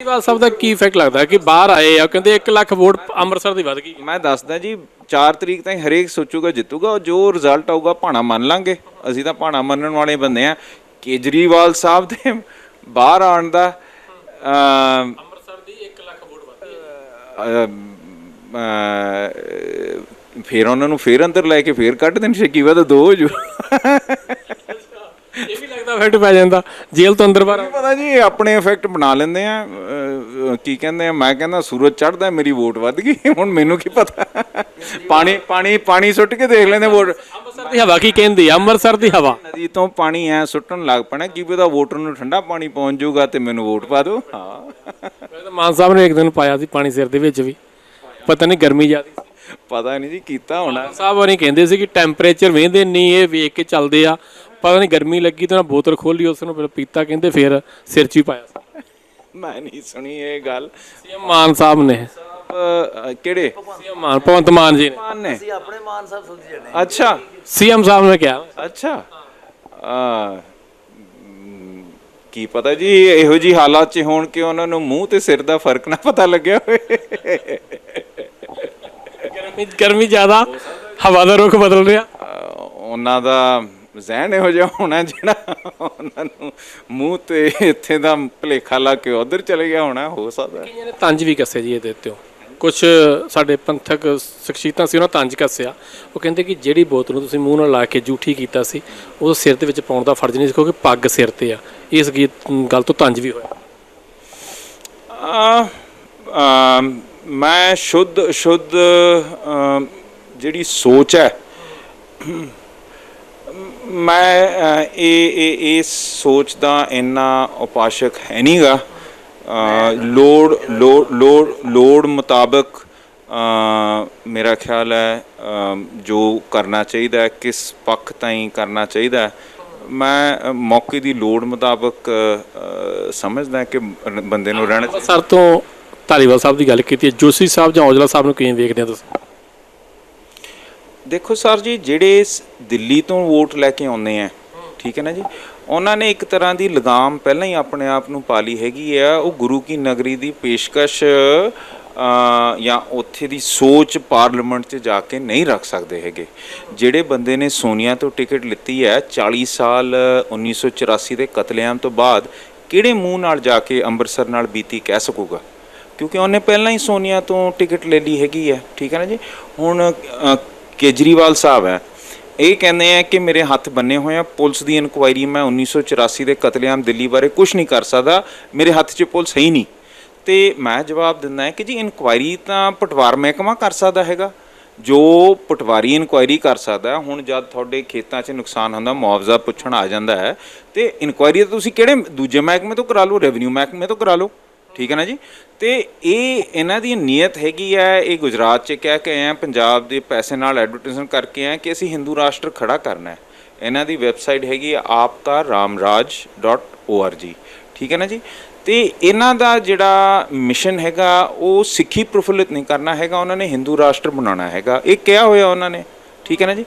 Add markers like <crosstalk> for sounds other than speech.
ਕੇਜਰੀਵਾਲ ਸਾਹਿਬ ਦਾ ਕੀ effect ਲੱਗਦਾ ਕਿ ਬਾਹਰ ਆਏ ਆ ਕਹਿੰਦੇ 1 ਲੱਖ ਵੋਟ ਅੰਮ੍ਰਿਤਸਰ ਦੀ ਵੱਧ ਗਈ। ਮੈਂ ਦੱਸਦਾ ਜੀ 4 ਤਰੀਕ ਤਾਈਂ ਹਰੇਕ ਸੋਚੂਗਾ ਜਿੱਤੂਗਾ ਉਹ ਜੋ ਰਿਜ਼ਲਟ ਆਊਗਾ ਭਾਣਾ ਮੰਨ ਲਾਂਗੇ। ਅਸੀਂ ਤਾਂ ਭਾਣਾ ਮੰਨਣ ਵਾਲੇ ਬੰਦੇ ਆ। ਕੇਜਰੀਵਾਲ ਸਾਹਿਬ ਦੇ ਬਾਹਰ ਆਉਣ ਦਾ ਅਮ, ਅੰਮ੍ਰਿਤਸਰ ਦੀ 1 ਲੱਖ ਵੋਟ ਵੱਧ ਗਈ। ਫਿਰ ਉਹਨਾਂ ਨੂੰ ਫੇਰ ਅੰਦਰ ਲੈ ਕੇ ਫੇਰ ਕੱਢ ਦੇਣ ਸ਼ਕੀਵਾ ਤਾਂ ਦੋ ਹੋ ਜੂ। ਲੱਗਦਾ ਇਫੈਕਟ ਪੈ ਜਾਂਦਾ। ਜੇਲ੍ਹ ਤੋਂ ਅੰਦਰ ਬਾਹਰ ਪਤਾ ਜੀ ਆਪਣੇ ਇਫੈਕਟ ਬਣਾ ਲੈਂਦੇ ਆ। ਅਹ, ਕੀ ਕਹਿੰਦੇ ਆ ਮੈਂ ਕਹਿੰਦਾ ਸੂਰਜ ਚੜਦਾ ਮੇਰੀ ਵੋਟ ਵੱਧ ਗਈ। <laughs> ਹੁਣ ਮੈਨੂੰ ਕੀ ਪਤਾ? ਪਾਣੀ ਪਾਣੀ ਪਾਣੀ ਸੁੱਟ ਕੇ ਦੇਖ ਲੈਂਦੇ ਵੋਟ। ਅੰਮ੍ਰਿਤਸਰ ਦੀ ਹਵਾ ਕੀ ਕਹਿੰਦੀ ਆ? ਅੰਮ੍ਰਿਤਸਰ ਦੀ ਹਵਾ। ਨਦੀ ਤੋਂ ਪਾਣੀ ਐ ਸੁੱਟਣ ਲੱਗ ਪੈਣਾ ਕੀ ਪਤਾ ਵੋਟਰ ਨੂੰ ਠੰਡਾ ਪਾਣੀ ਪਹੁੰਚ ਜਾਊਗਾ ਤੇ ਮੈਨੂੰ ਵੋਟ ਪਾ ਦਿਓ। ਹਾਂ। ਮੈਂ ਤਾਂ ਮਾਨ ਸਾਹਿਬ ਨੇ ਇੱਕ ਦਿਨ ਪਾਇਆ ਸੀ ਪਾਣੀ ਸਿਰ ਦੇ ਵਿੱਚ ਵੀ। ਪਤਾ ਨਹੀਂ ਗਰਮੀ ਜ਼ਿਆਦੀ ਸੀ। ਪਤਾ ਨਹੀਂ ਜੀ ਕੀਤਾ ਹੋਣਾ। ਸਾਹਿਬ ਹੋਣੀ ਕਹਿੰਦੇ ਸੀ ਕਿ ਟੈਂਪਰੇਚਰ ਵੇਂਦੇ ਨਹੀਂ ਇਹ ਵੇਖ ਕੇ ਚੱਲਦੇ ਆ। ਪਤਾ ਨਹੀਂ ਗਰਮੀ ਲੱਗੀ ਤਾਂ ਬੋਤਲ ਖੋਲੀ ਉਸ ਨੂੰ ਫਿਰ ਪੀਤਾ ਕਹਿੰਦੇ ਫਿਰ ਸਿਰ 'ਚ ਹੀ ਪਾਇਆ ਸੀ। ਮੈਂ ਨਹੀਂ ਸੁਣੀ ਇਹ ਗੱਲ। ਸੀਐਮ ਮਾਨ ਸਾਹਿਬ ਨੇ। ਅਹ, ਕਿਹੜੇ? ਸੀਐਮ ਮਾਨ ਭਗਵੰਤ ਮਾਨ ਜੀ ਨੇ। ਮਾਨ ਨੇ? ਅਸੀਂ ਆਪਣੇ ਮਾਨ ਸਾਹਿਬ ਸਮਝੀ ਜਾਂਦੇ ਅੱਛਾ। ਸੀਐਮ ਸਾਹਿਬ ਨੇ ਕਿਹਾ। ਅੱਛਾ। ਆ ਕੀ ਪਤਾ ਜੀ ਇਹੋ ਜੀ ਹਾਲਾਤ 'ਚ ਹੋਣ ਕਿ ਉਹਨਾਂ ਨੂੰ ਮੂੰਹ ਤੇ ਸਿਰ ਦਾ ਫ਼ਰਕ ਨਾ ਪਤਾ ਲੱਗਿਆ ਹੋਵੇ। ਗਰਮੀ ਗਰਮੀ ਜ਼ਿਆਦਾ ਹਵਾ ਦਾ ਰੁਖ ਬਦਲ ਰਿਹਾ। ਉਹਨਾਂ ਦਾ ਜ਼ਹਿਨ ਇਹੋ ਜਿਹਾ ਹੋਣਾ ਜਿਹੜਾ ਉਹਨਾਂ ਨੂੰ ਮੂੰਹ ਤੇ ਇੱਥੇ ਦਾ ਭਲੇਖਾ ਲਾ ਕੇ ਉਧਰ ਚਲੇ ਗਿਆ ਹੋਣਾ ਹੋ ਸਕਦਾ। ਕਈਆਂ ਨੇ ਤੰਜ ਵੀ ਕੱਸੇ ਜੀ ਇਹਦੇ ਉੱਤੇ। ਕੁਝ ਸਾਡੇ ਪੰਥਕ ਸ਼ਖਸੀਅਤਾਂ ਸੀ ਉਹਨਾਂ ਤੰਜ ਕੱਸਿਆ। ਉਹ ਕਹਿੰਦੇ ਕਿ ਜਿਹੜੀ ਬੋਤਲ ਨੂੰ ਤੁਸੀਂ ਮੂੰਹ ਨਾਲ ਲਾ ਕੇ ਜੂਠੀ ਕੀਤਾ ਸੀ ਉਹ ਸਿਰ ਦੇ ਵਿੱਚ ਪਾਉਣ ਦਾ ਫਰਜ਼ ਨਹੀਂ ਸੀ ਕਿਉਂਕਿ ਪੱਗ ਸਿਰ ਤੇ ਆ। ਇਸ ਗੀਤ ਗੱਲ ਤੋਂ ਤੰਜ ਵੀ ਹੋਇਆ। ਆ ਅਮ, ਮੈਂ ਸ਼ੁੱਧ ਸ਼ੁੱਧ ਜਿਹੜੀ ਸੋਚ ਹੈ, ਮੈਂ ਇਹ ਇਹ ਇਸ ਸੋਚ ਦਾ ਇੰਨਾ ਉਪਾਸ਼ਕ ਹੈ ਨਹੀਂਗਾ। ਲੋੜ ਲੋੜ ਲੋੜ ਲੋੜ ਮੁਤਾਬਕ ਮੇਰਾ ਖਿਆਲ ਹੈ ਜੋ ਕਰਨਾ ਚਾਹੀਦਾ ਹੈ, ਕਿਸ ਪੱਖ ਤਾਈਂ ਕਰਨਾ ਚਾਹੀਦਾ ਹੈ, ਮੈਂ ਮੌਕੇ ਦੀ ਲੋੜ ਮੁਤਾਬਕ ਸਮਝਦਾ ਕਿ ਬੰਦੇ ਨੂੰ ਰਹਿਣਾ ਸਰ ਤੋਂ ਧਾਲੀਵਾਲ ਸਾਹਿਬ ਦੀ ਗੱਲ ਕੀਤੀ ਹੈ। ਜੋਸ਼ੀ ਸਾਹਿਬ ਜਾਂ ਔਜਲਾ ਸਾਹਿਬ ਨੂੰ ਕਿਵੇਂ ਵੇਖਦੇ ਆ ਤੁਸੀਂ? ਦੇਖੋ ਸਰ ਜੀ ਜਿਹੜੇ ਸ- ਦਿੱਲੀ ਤੋਂ ਵੋਟ ਲੈ ਕੇ ਆਉਂਦੇ ਆ ਠੀਕ ਹੈ ਨਾ ਜੀ? ਉਹਨਾਂ ਨੇ ਇੱਕ ਤਰ੍ਹਾਂ ਦੀ ਲਗਾਮ ਪਹਿਲਾਂ ਹੀ ਆਪਣੇ ਆਪ ਨੂੰ ਪਾ ਲਈ ਹੈਗੀ ਆ। ਉਹ ਗੁਰੂ ਕੀ ਨਗਰੀ ਦੀ ਪੇਸ਼ਕਸ਼ ਅ, ਜਾਂ ਉੱਥੇ ਦੀ ਸੋਚ ਪਾਰਲੀਮੈਂਟ 'ਚ ਜਾ ਕੇ ਨਹੀਂ ਰੱਖ ਸਕਦੇ ਹੈਗੇ। ਜਿਹੜੇ ਬੰਦੇ ਨੇ ਸੋਨੀਆ ਤੋਂ ਟਿਕਟ ਲਿੱਤੀ ਹੈ 40 ਸਾਲ 1984 ਦੇ ਕਤਲੇਆਮ ਤੋਂ ਬਾਅਦ ਕਿਹੜੇ ਮੂੰਹ ਨਾਲ ਜਾ ਕੇ ਅੰਮ੍ਰਿਤਸਰ ਨਾਲ ਬੀਤੀ ਕਹਿ ਸਕੂਗਾ? ਕਿਉਂਕਿ ਉਹਨੇ ਪਹਿਲਾਂ ਹੀ ਸੋਨੀਆ ਤੋਂ ਟਿਕਟ ਲੈ ਲਈ ਹੈਗੀ ਹੈ, ਠੀਕ ਹੈ ਨਾ ਜੀ? ਹੁਣ ਕੇਜਰੀਵਾਲ ਸਾਹਿਬ ਹੈ, ਇਹ ਕਹਿੰਦੇ ਆ ਕਿ ਮੇਰੇ ਹੱਥ ਬੰਨੇ ਹੋਏ ਆ, ਪੁਲਿਸ ਦੀ ਇਨਕੁਆਇਰੀ ਮੈਂ 1984 ਦੇ ਕਤਲੇਆਮ ਦਿੱਲੀ ਬਾਰੇ ਕੁਝ ਨਹੀਂ ਕਰ ਸਕਦਾ, ਮੇਰੇ ਹੱਥ 'ਚ ਪੁਲਿਸ ਹੈ ਹੀ ਨਹੀਂ। ਤੇ ਮੈਂ ਜਵਾਬ ਦਿੰਦਾ ਹੈ ਕਿ ਜੀ ਇਨਕੁਆਇਰੀ ਤਾਂ ਪਟਵਾਰ ਮਹਿਕਮਾ ਕਰ ਸਕਦਾ ਹੈਗਾ, ਜੋ ਪਟਵਾਰੀ ਇਨਕੁਆਇਰੀ ਕਰ ਸਕਦਾ ਹੁਣ ਜਦ ਤੁਹਾਡੇ ਖੇਤਾਂ 'ਚ ਨੁਕਸਾਨ ਹੁੰਦਾ, ਮੁਆਵਜ਼ਾ ਪੁੱਛਣ ਆ ਜਾਂਦਾ ਹੈ, ਤੇ ਇਨਕੁਆਇਰੀ ਤਾਂ ਤੁਸੀਂ ਕਿਹੜੇ ਦੂਜੇ ਮਹਿਕਮੇ ਤੋਂ ਕਰਾ ਲਓ, ਰੈਵਨਿਊ ਮਹਿਕਮੇ ਤੋਂ ਕਰਾ ਲਓ? ਠੀਕ ਹੈ ਨਾ ਜੀ? ਤੇ ਇਹ ਇਹਨਾਂ ਦੀ ਨੀਅਤ ਹੈਗੀ ਹੈ, ਇਹ ਗੁਜਰਾਤ 'ਚ ਕਹਿ ਕੇ ਆਏ ਆ, ਪੰਜਾਬ ਦੇ ਪੈਸੇ ਨਾਲ ਐਡਵਰਟਾਈਜ਼ਮੈਂਟ ਕਰਕੇ ਆਏ ਕਿ ਅਸੀਂ ਹਿੰਦੂ ਰਾਸ਼ਟਰ ਖੜਾ ਕਰਨਾ ਹੈ। ਇਹਨਾਂ ਦੀ ਵੈਬਸਾਈਟ ਹੈਗੀ ਹੈ aapkaramraj.org ਠੀਕ ਹੈ ਨਾ ਜੀ? ਤੇ ਇਹਨਾਂ ਦਾ ਜਿਹੜਾ ਮਿਸ਼ਨ ਹੈਗਾ, ਉਹ ਸਿੱਖੀ ਪ੍ਰਫੁੱਲਿਤ ਨਹੀਂ ਕਰਨਾ ਹੈਗਾ, ਉਹਨਾਂ ਨੇ ਹਿੰਦੂ ਰਾਸ਼ਟਰ ਬਣਾਉਣਾ ਹੈਗਾ। ਇਹ ਕਿਹਾ ਹੋਇਆ ਉਹਨਾਂ ਨੇ, ਠੀਕ ਹੈ ਨਾ ਜੀ?